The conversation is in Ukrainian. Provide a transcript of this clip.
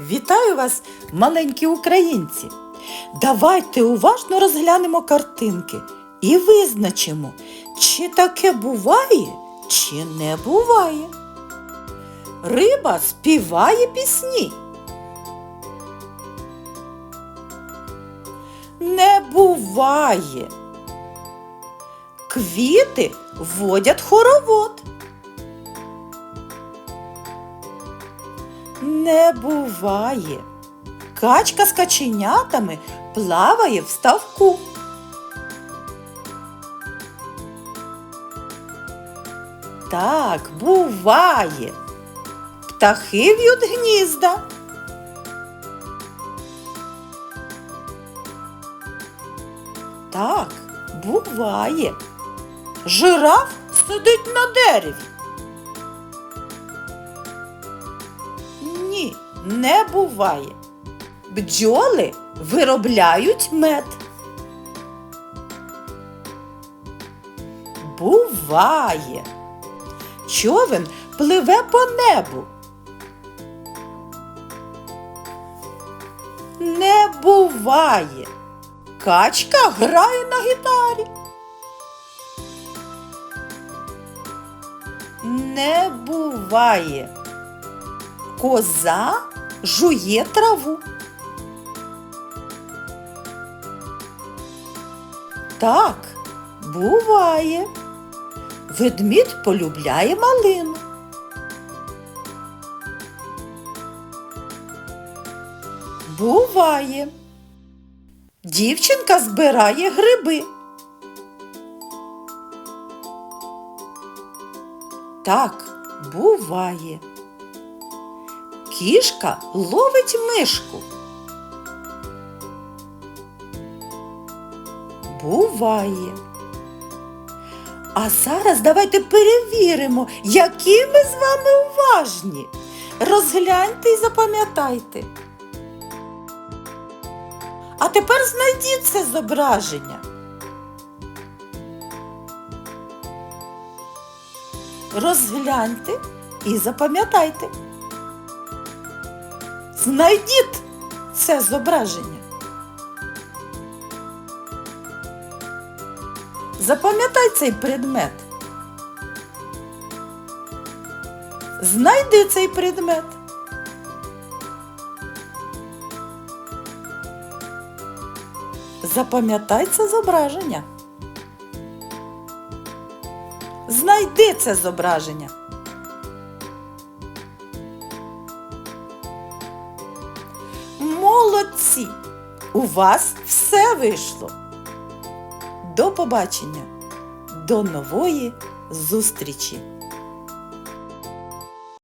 Вітаю вас, маленькі українці! Давайте уважно розглянемо картинки і визначимо, чи таке буває, чи не буває. Риба співає пісні. Не буває. Квіти водять хоровод. Не буває. Качка з каченятами плаває в ставку. Так, буває. Птахи в'ють гнізда. Так, буває. Жираф сидить на дереві. Не буває. Бджоли виробляють мед. Буває. Човен пливе по небу. Не буває. Качка грає на гітарі. Не буває. Коза жує траву. Так, буває. Ведмідь полюбляє малину. Буває. Дівчинка збирає гриби. Так, буває. Кішка ловить мишку. Буває. А зараз давайте перевіримо, які ми з вами уважні. Розгляньте і запам'ятайте. А тепер знайдіть це зображення. Розгляньте і запам'ятайте. Знайдіть це зображення. Запам'ятай цей предмет. Знайди цей предмет. Запам'ятай це зображення. Знайди це зображення. Молодці! У вас все вийшло. До побачення! До нової зустрічі!